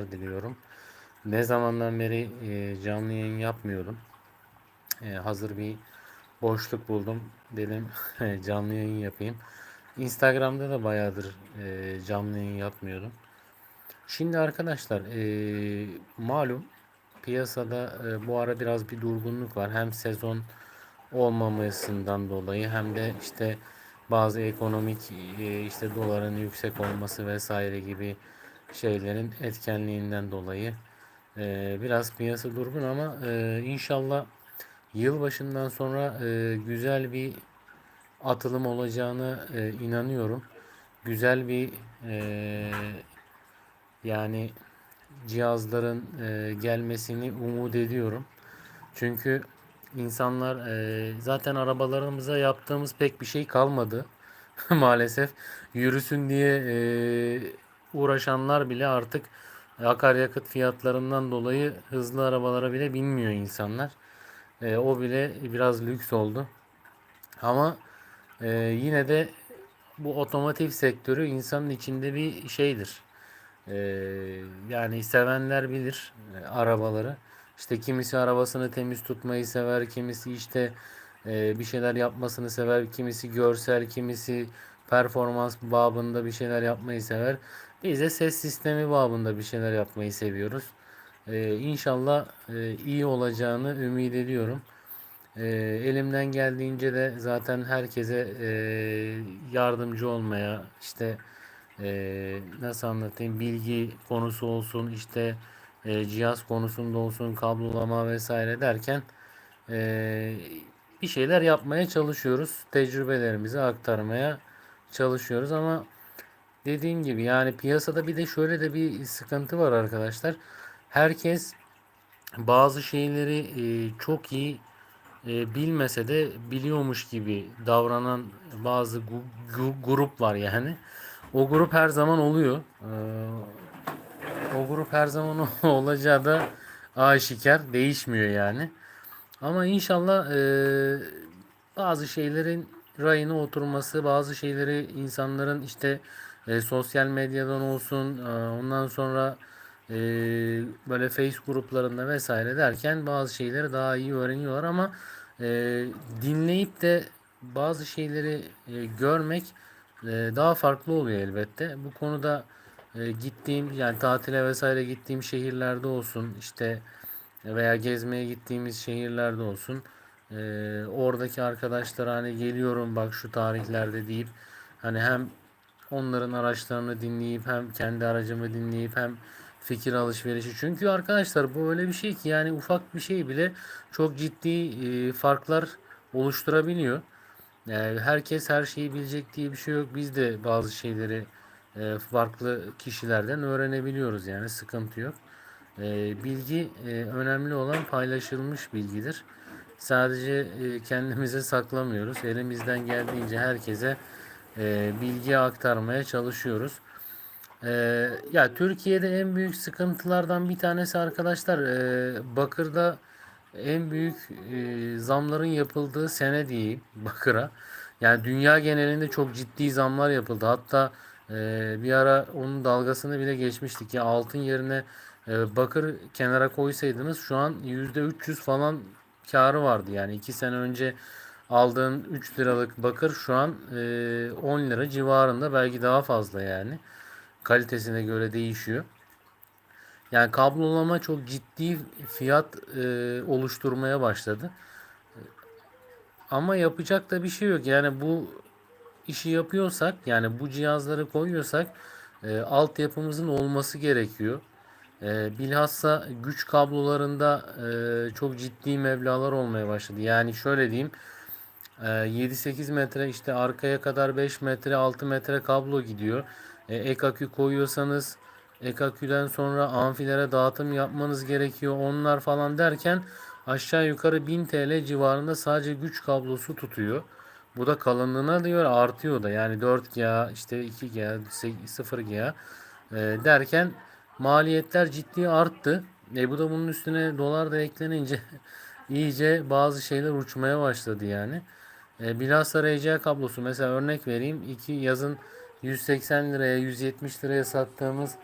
akşamlar diliyorum. Ne zamandan beri e, canlı yayın yapmıyordum. E, hazır bir boşluk buldum. Dedim canlı yayın yapayım. Instagram'da da bayağıdır e, canlı yayın yapmıyordum. Şimdi arkadaşlar e, malum piyasada e, bu ara biraz bir durgunluk var. Hem sezon olmamasından dolayı hem de işte bazı ekonomik e, işte doların yüksek olması vesaire gibi şeylerin etkenliğinden dolayı e, biraz piyasa durgun ama e, inşallah yılbaşından sonra e, güzel bir atılım olacağını e, inanıyorum. Güzel bir e, yani cihazların e, gelmesini umut ediyorum. Çünkü insanlar e, zaten arabalarımıza yaptığımız pek bir şey kalmadı. Maalesef yürüsün diye e, uğraşanlar bile artık akaryakıt fiyatlarından dolayı hızlı arabalara bile binmiyor insanlar. E, o bile biraz lüks oldu. Ama e, yine de bu otomotiv sektörü insanın içinde bir şeydir. E, yani sevenler bilir e, arabaları. İşte kimisi arabasını temiz tutmayı sever, kimisi işte e, bir şeyler yapmasını sever, kimisi görsel, kimisi performans babında bir şeyler yapmayı sever. Biz de ses sistemi babında bir şeyler yapmayı seviyoruz. E, inşallah e, iyi olacağını ümit ediyorum. E, elimden geldiğince de zaten herkese e, yardımcı olmaya, işte e, nasıl anlatayım, bilgi konusu olsun, işte e, cihaz konusunda olsun, kablolama vesaire derken e, bir şeyler yapmaya çalışıyoruz. Tecrübelerimizi aktarmaya çalışıyoruz ama dediğim gibi yani piyasada bir de şöyle de bir sıkıntı var arkadaşlar. Herkes bazı şeyleri e, çok iyi e, bilmese de biliyormuş gibi davranan bazı gu- gu- grup var yani. O grup her zaman oluyor. E, o grup her zaman olacağı da aşikar değişmiyor yani. Ama inşallah e, bazı şeylerin rayına oturması, bazı şeyleri insanların işte e, sosyal medyadan olsun, e, ondan sonra e, böyle face gruplarında vesaire derken bazı şeyleri daha iyi öğreniyorlar ama e, dinleyip de bazı şeyleri e, görmek e, daha farklı oluyor elbette. Bu konuda e, gittiğim yani tatile vesaire gittiğim şehirlerde olsun işte veya gezmeye gittiğimiz şehirlerde olsun e, oradaki arkadaşlar hani geliyorum bak şu tarihlerde deyip hani hem onların araçlarını dinleyip hem kendi aracımı dinleyip hem fikir alışverişi. Çünkü arkadaşlar bu öyle bir şey ki yani ufak bir şey bile çok ciddi e, farklar oluşturabiliyor. Yani herkes her şeyi bilecek diye bir şey yok. Biz de bazı şeyleri e, farklı kişilerden öğrenebiliyoruz yani sıkıntı yok. E, bilgi e, önemli olan paylaşılmış bilgidir. Sadece e, kendimize saklamıyoruz. Elimizden geldiğince herkese e, bilgi aktarmaya çalışıyoruz. E, ya Türkiye'de en büyük sıkıntılardan bir tanesi arkadaşlar e, Bakır'da en büyük e, zamların yapıldığı sene diyeyim Bakır'a. Yani dünya genelinde çok ciddi zamlar yapıldı. Hatta e, bir ara onun dalgasını bile geçmiştik. Ya altın yerine e, bakır kenara koysaydınız şu an %300 falan karı vardı. Yani 2 sene önce aldığın 3 liralık bakır şu an e, 10 lira civarında belki daha fazla yani. Kalitesine göre değişiyor. Yani kablolama çok ciddi fiyat e, oluşturmaya başladı. Ama yapacak da bir şey yok. Yani bu işi yapıyorsak yani bu cihazları koyuyorsak e, altyapımızın olması gerekiyor. E, bilhassa güç kablolarında e, çok ciddi meblalar olmaya başladı. Yani şöyle diyeyim 7-8 metre işte arkaya kadar 5 metre 6 metre kablo gidiyor. E, ek akü koyuyorsanız ek aküden sonra amfilere dağıtım yapmanız gerekiyor. Onlar falan derken aşağı yukarı 1000 TL civarında sadece güç kablosu tutuyor. Bu da kalınlığına diyor artıyor da yani 4G işte 2G 0G e, derken maliyetler ciddi arttı. E bu da bunun üstüne dolar da eklenince iyice bazı şeyler uçmaya başladı yani. E, bilhassa RCA kablosu mesela örnek vereyim. iki yazın 180 liraya 170 liraya sattığımız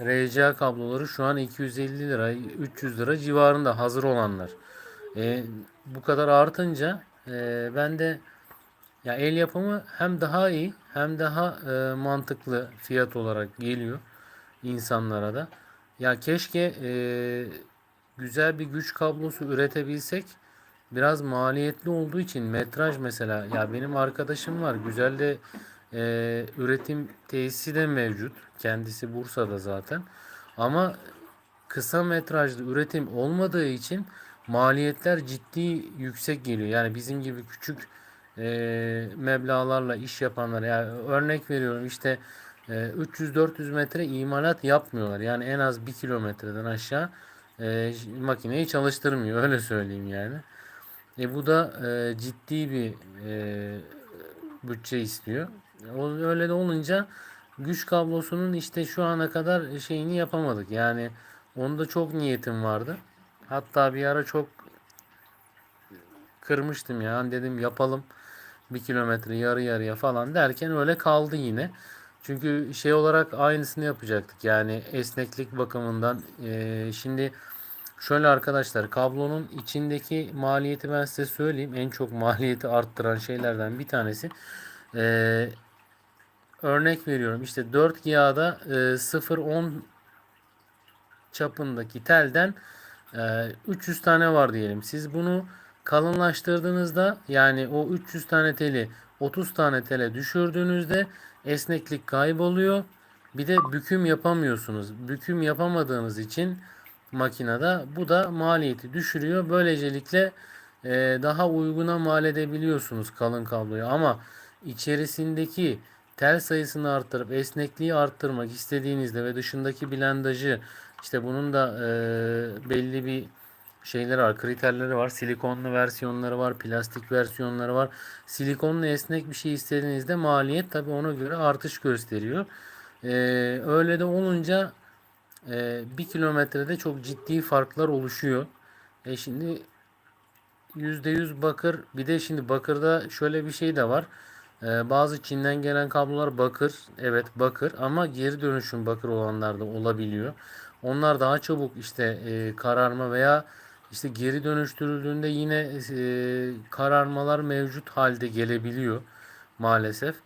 RCA kabloları şu an 250 lira, 300 lira civarında hazır olanlar. E, bu kadar artınca e, ben de ya el yapımı hem daha iyi hem daha e, mantıklı fiyat olarak geliyor insanlara da. Ya keşke e, güzel bir güç kablosu üretebilsek. Biraz maliyetli olduğu için metraj mesela ya benim arkadaşım var güzel de e, üretim tesisi de mevcut. Kendisi Bursa'da zaten. Ama kısa metrajlı üretim olmadığı için maliyetler ciddi yüksek geliyor. Yani bizim gibi küçük e, meblağlarla iş yapanlar yani örnek veriyorum işte e, 300-400 metre imalat yapmıyorlar. Yani en az 1 kilometreden aşağı e, makineyi çalıştırmıyor öyle söyleyeyim yani. E bu da e, ciddi bir e, bütçe istiyor. O, öyle de olunca güç kablosunun işte şu ana kadar şeyini yapamadık. Yani onda çok niyetim vardı. Hatta bir ara çok kırmıştım ya. Hani dedim yapalım bir kilometre yarı yarıya falan derken öyle kaldı yine. Çünkü şey olarak aynısını yapacaktık. Yani esneklik bakımından e, şimdi şöyle arkadaşlar kablonun içindeki maliyeti ben size söyleyeyim. En çok maliyeti arttıran şeylerden bir tanesi. E, örnek veriyorum. İşte 4 GA'da e, 0.10 çapındaki telden e, 300 tane var diyelim. Siz bunu kalınlaştırdığınızda yani o 300 tane teli 30 tane tele düşürdüğünüzde esneklik kayboluyor. Bir de büküm yapamıyorsunuz. Büküm yapamadığınız için makinede bu da maliyeti düşürüyor. Böylecelikle e, daha uyguna mal edebiliyorsunuz kalın kabloyu. Ama içerisindeki tel sayısını arttırıp esnekliği arttırmak istediğinizde ve dışındaki blendajı işte bunun da e, belli bir şeyleri var, kriterleri var. Silikonlu versiyonları var, plastik versiyonları var. Silikonlu esnek bir şey istediğinizde maliyet tabi ona göre artış gösteriyor. Ee, öyle de olunca e, bir kilometrede çok ciddi farklar oluşuyor. E şimdi %100 bakır bir de şimdi bakırda şöyle bir şey de var. Ee, bazı Çin'den gelen kablolar bakır. Evet bakır ama geri dönüşüm bakır olanlar da olabiliyor. Onlar daha çabuk işte e, kararma veya işte geri dönüştürüldüğünde yine e, kararmalar mevcut halde gelebiliyor maalesef.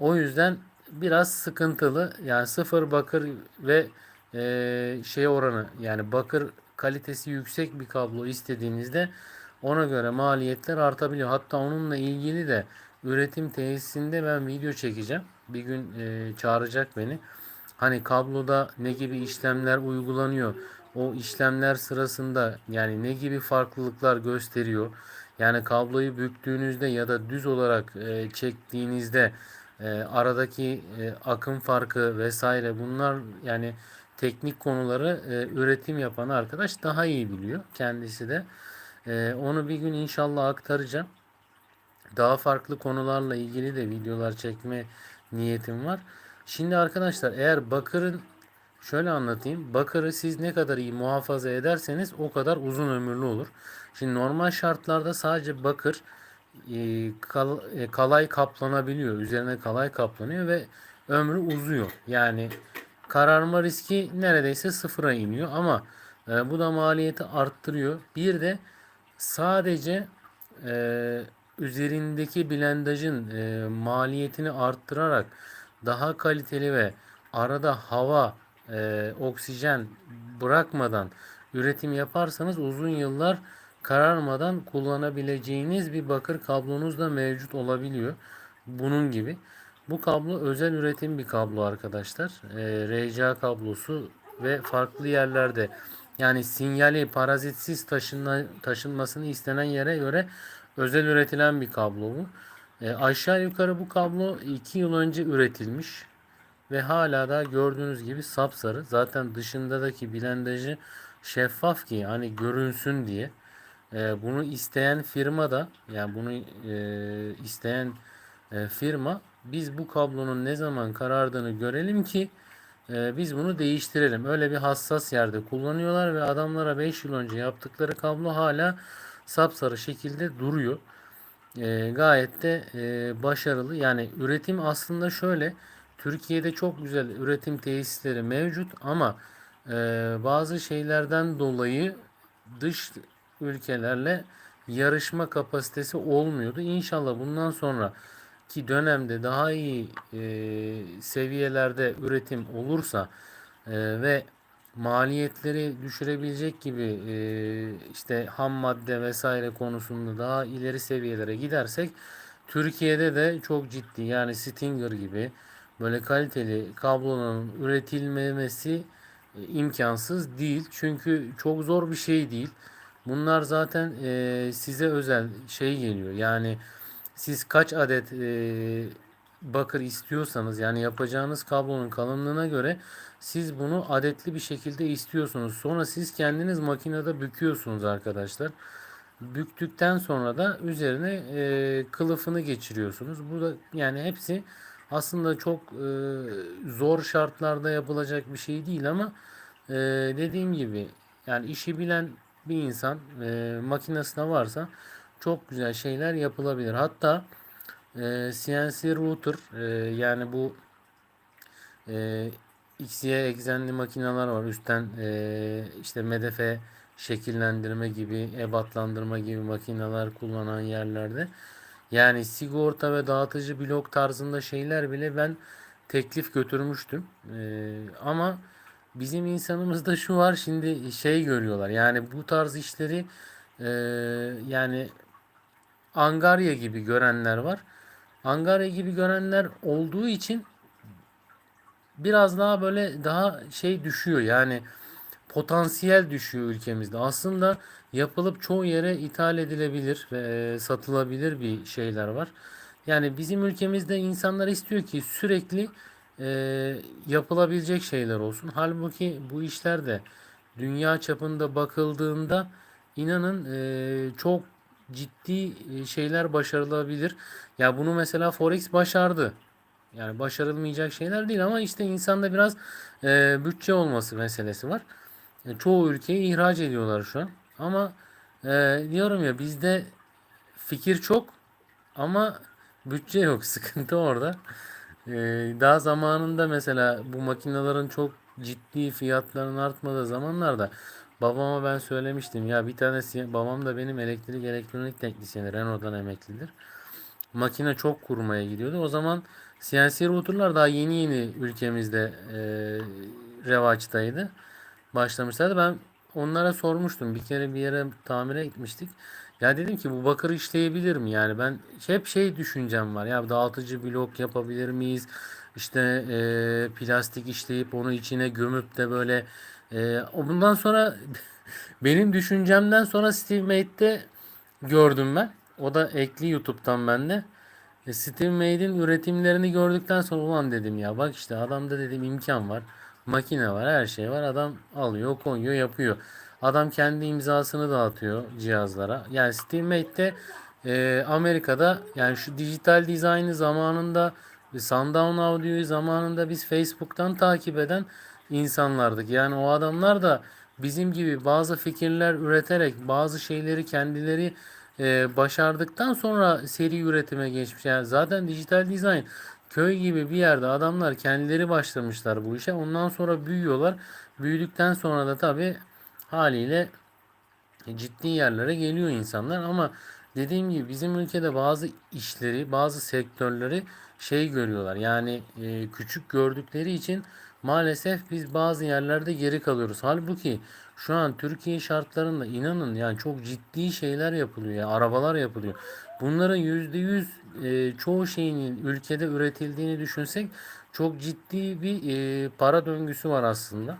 O yüzden biraz sıkıntılı. Yani sıfır bakır ve e, şey oranı yani bakır kalitesi yüksek bir kablo istediğinizde ona göre maliyetler artabiliyor. Hatta onunla ilgili de üretim tesisinde ben video çekeceğim. Bir gün e, çağıracak beni. Hani kabloda ne gibi işlemler uygulanıyor? O işlemler sırasında yani ne gibi farklılıklar gösteriyor? Yani kabloyu büktüğünüzde ya da düz olarak e, çektiğinizde e, aradaki e, akım farkı vesaire bunlar yani teknik konuları e, üretim yapan arkadaş daha iyi biliyor kendisi de. E, onu bir gün inşallah aktaracağım. Daha farklı konularla ilgili de videolar çekme niyetim var. Şimdi arkadaşlar eğer bakırın şöyle anlatayım. Bakırı siz ne kadar iyi muhafaza ederseniz o kadar uzun ömürlü olur. Şimdi normal şartlarda sadece bakır e, kal, e, kalay kaplanabiliyor. Üzerine kalay kaplanıyor ve ömrü uzuyor. Yani kararma riski neredeyse sıfıra iniyor ama e, bu da maliyeti arttırıyor. Bir de sadece e, üzerindeki blendajın e, maliyetini arttırarak daha kaliteli ve arada hava, e, oksijen bırakmadan üretim yaparsanız uzun yıllar kararmadan kullanabileceğiniz bir bakır kablonuz da mevcut olabiliyor. Bunun gibi. Bu kablo özel üretim bir kablo arkadaşlar. E, RCA kablosu ve farklı yerlerde yani sinyali parazitsiz taşınma, taşınmasını istenen yere göre özel üretilen bir kablo bu. E, aşağı yukarı bu kablo 2 yıl önce üretilmiş ve hala da gördüğünüz gibi sapsarı. Zaten dışındaki blendajı şeffaf ki hani görünsün diye. E, bunu isteyen firma da yani bunu e, isteyen e, firma biz bu kablonun ne zaman karardığını görelim ki e, biz bunu değiştirelim. Öyle bir hassas yerde kullanıyorlar ve adamlara 5 yıl önce yaptıkları kablo hala sapsarı şekilde duruyor. E, gayet de e, başarılı. Yani üretim aslında şöyle Türkiye'de çok güzel üretim tesisleri mevcut ama e, bazı şeylerden dolayı dış ülkelerle yarışma kapasitesi olmuyordu. İnşallah bundan sonra ki dönemde daha iyi e, seviyelerde üretim olursa e, ve maliyetleri düşürebilecek gibi e, işte ham madde vesaire konusunda daha ileri seviyelere gidersek Türkiye'de de çok ciddi yani Stinger gibi böyle kaliteli kablonun üretilmemesi e, imkansız değil. Çünkü çok zor bir şey değil. Bunlar zaten e, size özel şey geliyor. Yani siz kaç adet e, bakır istiyorsanız yani yapacağınız kablonun kalınlığına göre siz bunu adetli bir şekilde istiyorsunuz. Sonra siz kendiniz makinede büküyorsunuz arkadaşlar. Büktükten sonra da üzerine e, kılıfını geçiriyorsunuz. Burada yani hepsi aslında çok e, zor şartlarda yapılacak bir şey değil ama e, dediğim gibi yani işi bilen bir insan e, makinesine varsa çok güzel şeyler yapılabilir. Hatta e, CNC router e, yani bu e, XY egzenli makineler var. Üstten e, işte medefe şekillendirme gibi, ebatlandırma gibi makineler kullanan yerlerde. Yani sigorta ve dağıtıcı blok tarzında şeyler bile ben teklif götürmüştüm. E, ama bizim insanımızda şu var şimdi şey görüyorlar. Yani bu tarz işleri e, yani Angarya gibi görenler var. Angarya gibi görenler olduğu için biraz daha böyle daha şey düşüyor. Yani potansiyel düşüyor ülkemizde. Aslında yapılıp çoğu yere ithal edilebilir ve e, satılabilir bir şeyler var. Yani bizim ülkemizde insanlar istiyor ki sürekli e, yapılabilecek şeyler olsun. Halbuki bu işler de dünya çapında bakıldığında inanın e, çok ciddi e, şeyler başarılabilir. Ya bunu mesela Forex başardı. Yani başarılmayacak şeyler değil ama işte insanda biraz e, bütçe olması meselesi var. E, çoğu ülkeye ihraç ediyorlar şu an. Ama e, diyorum ya bizde fikir çok ama bütçe yok. Sıkıntı orada. E, daha zamanında mesela bu makinelerin çok ciddi fiyatların artmadığı zamanlarda babama ben söylemiştim. Ya bir tanesi babam da benim elektrik elektronik teknisyeni Renault'dan emeklidir. Makine çok kurmaya gidiyordu. O zaman CNC router'lar daha yeni yeni ülkemizde e, revaçtaydı. Başlamışlardı. Ben onlara sormuştum. Bir kere bir yere tamire gitmiştik. Ya dedim ki bu bakır işleyebilir mi? Yani ben hep şey düşüncem var. Ya dağıtıcı blok yapabilir miyiz? İşte e, plastik işleyip onu içine gömüp de böyle e, bundan sonra benim düşüncemden sonra Steve Mate'de gördüm ben. O da ekli YouTube'dan bende. E, Steve Made'in üretimlerini gördükten sonra ulan dedim ya bak işte adamda dedim imkan var. Makine var her şey var. Adam alıyor koyuyor yapıyor. Adam kendi imzasını dağıtıyor cihazlara. Yani Steve Made'de e, Amerika'da yani şu dijital dizaynı zamanında Sundown Audio'yu zamanında biz Facebook'tan takip eden insanlardık. Yani o adamlar da bizim gibi bazı fikirler üreterek bazı şeyleri kendileri e, başardıktan sonra seri üretime geçmiş. Yani zaten dijital dizayn köy gibi bir yerde adamlar kendileri başlamışlar bu işe. Ondan sonra büyüyorlar. Büyüdükten sonra da tabi haliyle ciddi yerlere geliyor insanlar ama dediğim gibi bizim ülkede bazı işleri, bazı sektörleri şey görüyorlar. Yani e, küçük gördükleri için maalesef biz bazı yerlerde geri kalıyoruz. Halbuki şu an Türkiye şartlarında inanın yani çok ciddi şeyler yapılıyor. Yani arabalar yapılıyor. Bunların %100 e, çoğu şeyinin ülkede üretildiğini düşünsek çok ciddi bir e, para döngüsü var aslında.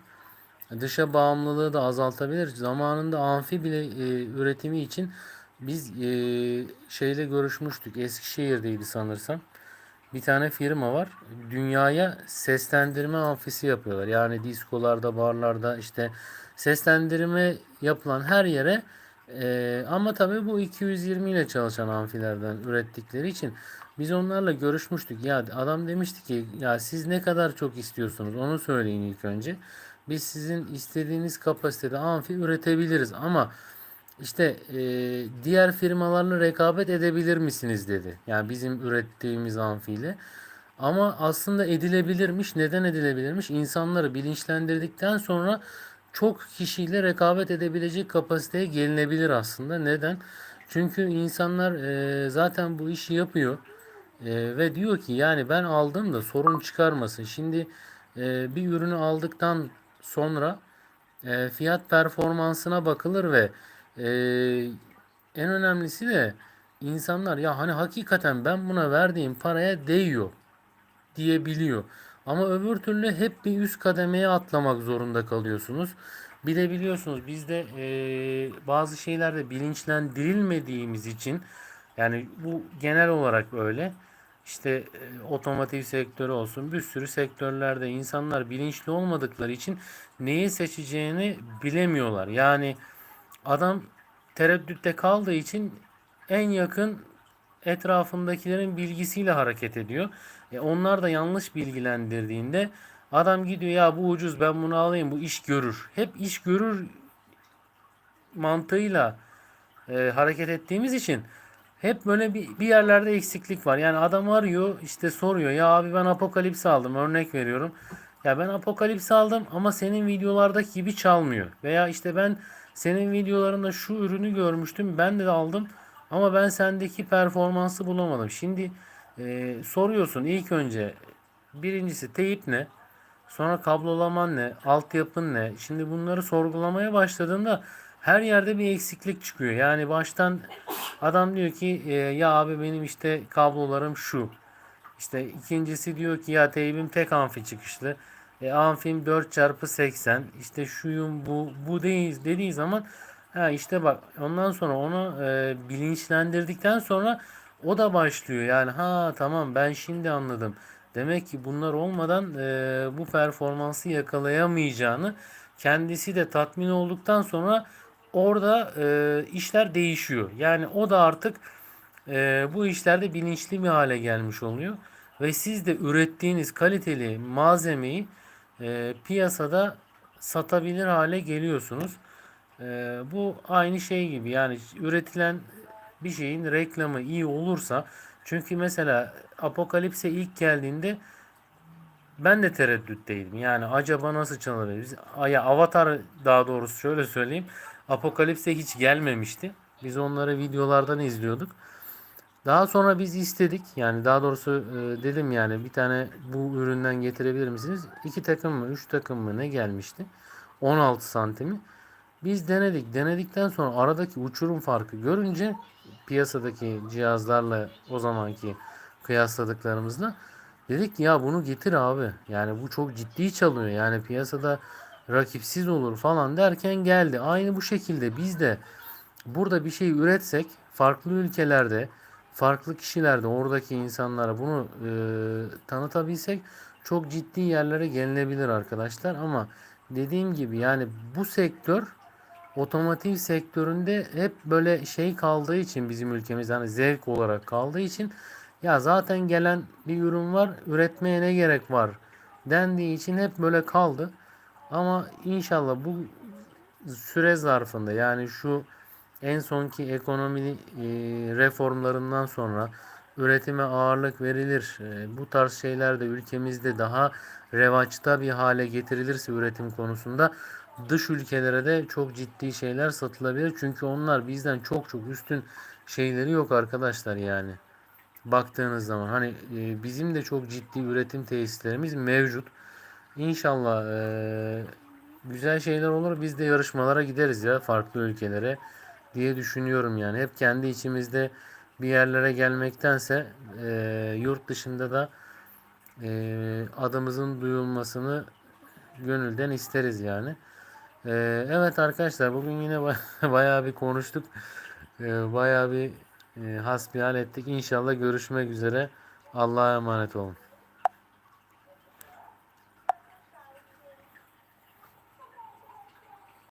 Dışa bağımlılığı da azaltabilir. Zamanında amfi bile e, üretimi için biz şeyle görüşmüştük. Eskişehir'deydi sanırsam. Bir tane firma var. Dünyaya seslendirme amfisi yapıyorlar. Yani diskolarda, barlarda işte seslendirme yapılan her yere e, ama tabii bu 220 ile çalışan amfilerden ürettikleri için biz onlarla görüşmüştük. Ya adam demişti ki ya siz ne kadar çok istiyorsunuz onu söyleyin ilk önce. Biz sizin istediğiniz kapasitede amfi üretebiliriz ama işte e, diğer firmalarla rekabet edebilir misiniz dedi. Yani bizim ürettiğimiz amfiyle. Ama aslında edilebilirmiş. Neden edilebilirmiş? İnsanları bilinçlendirdikten sonra çok kişiyle rekabet edebilecek kapasiteye gelinebilir aslında. Neden? Çünkü insanlar e, zaten bu işi yapıyor. E, ve diyor ki yani ben aldım da sorun çıkarmasın. Şimdi e, bir ürünü aldıktan sonra e, fiyat performansına bakılır ve e, en önemlisi de insanlar ya hani hakikaten ben buna verdiğim paraya değiyor diyebiliyor. Ama öbür türlü hep bir üst kademeye atlamak zorunda kalıyorsunuz. Bir de biliyorsunuz bizde e, bazı şeylerde bilinçlendirilmediğimiz için yani bu genel olarak öyle. İşte e, otomotiv sektörü olsun bir sürü sektörlerde insanlar bilinçli olmadıkları için neyi seçeceğini bilemiyorlar. Yani adam tereddütte kaldığı için en yakın etrafındakilerin bilgisiyle hareket ediyor. E onlar da yanlış bilgilendirdiğinde adam gidiyor ya bu ucuz ben bunu alayım bu iş görür. Hep iş görür mantığıyla e, hareket ettiğimiz için hep böyle bir, bir yerlerde eksiklik var. Yani adam arıyor işte soruyor ya abi ben Apokalips aldım örnek veriyorum. Ya ben Apokalips aldım ama senin videolardaki gibi çalmıyor. Veya işte ben senin videolarında şu ürünü görmüştüm ben de aldım ama ben sendeki performansı bulamadım. Şimdi e, soruyorsun ilk önce birincisi teyip ne? Sonra kablolaman ne? Altyapın ne? Şimdi bunları sorgulamaya başladığında her yerde bir eksiklik çıkıyor. Yani baştan adam diyor ki e, ya abi benim işte kablolarım şu. İşte ikincisi diyor ki ya teybim tek amfi çıkışlı. E, amfim 4x80 işte şuyum bu bu değil dediği zaman ha işte bak ondan sonra onu e, bilinçlendirdikten sonra o da başlıyor. Yani ha tamam ben şimdi anladım. Demek ki bunlar olmadan e, bu performansı yakalayamayacağını kendisi de tatmin olduktan sonra orada e, işler değişiyor. Yani o da artık e, bu işlerde bilinçli bir hale gelmiş oluyor. Ve siz de ürettiğiniz kaliteli malzemeyi e, piyasada satabilir hale geliyorsunuz. E, bu aynı şey gibi yani üretilen bir şeyin reklamı iyi olursa çünkü mesela Apokalipse ilk geldiğinde ben de tereddütteydim. Yani acaba nasıl? Biz, ya Avatar daha doğrusu şöyle söyleyeyim. Apokalipse hiç gelmemişti. Biz onları videolardan izliyorduk. Daha sonra biz istedik. Yani daha doğrusu e, dedim yani bir tane bu üründen getirebilir misiniz? İki takım mı, üç takım mı ne gelmişti? 16 santimi. Biz denedik. Denedikten sonra aradaki uçurum farkı görünce piyasadaki cihazlarla o zamanki kıyasladıklarımızla dedik ki ya bunu getir abi. Yani bu çok ciddi çalıyor. Yani piyasada rakipsiz olur falan derken geldi. Aynı bu şekilde biz de burada bir şey üretsek farklı ülkelerde farklı kişilerde oradaki insanlara bunu e, tanıtabilsek çok ciddi yerlere gelinebilir arkadaşlar ama dediğim gibi yani bu sektör otomotiv sektöründe hep böyle şey kaldığı için bizim ülkemiz hani zevk olarak kaldığı için ya zaten gelen bir ürün var üretmeye ne gerek var dendiği için hep böyle kaldı. Ama inşallah bu süre zarfında yani şu en sonki ekonomi e, reformlarından sonra üretime ağırlık verilir. E, bu tarz şeyler de ülkemizde daha revaçta bir hale getirilirse üretim konusunda dış ülkelere de çok ciddi şeyler satılabilir. Çünkü onlar bizden çok çok üstün şeyleri yok arkadaşlar yani. Baktığınız zaman hani e, bizim de çok ciddi üretim tesislerimiz mevcut. İnşallah güzel şeyler olur. Biz de yarışmalara gideriz ya farklı ülkelere diye düşünüyorum yani. Hep kendi içimizde bir yerlere gelmektense e, yurt dışında da e, adımızın duyulmasını gönülden isteriz yani. E, evet arkadaşlar bugün yine bayağı bir konuştuk. E, bayağı bir e, hasbihal ettik. İnşallah görüşmek üzere. Allah'a emanet olun.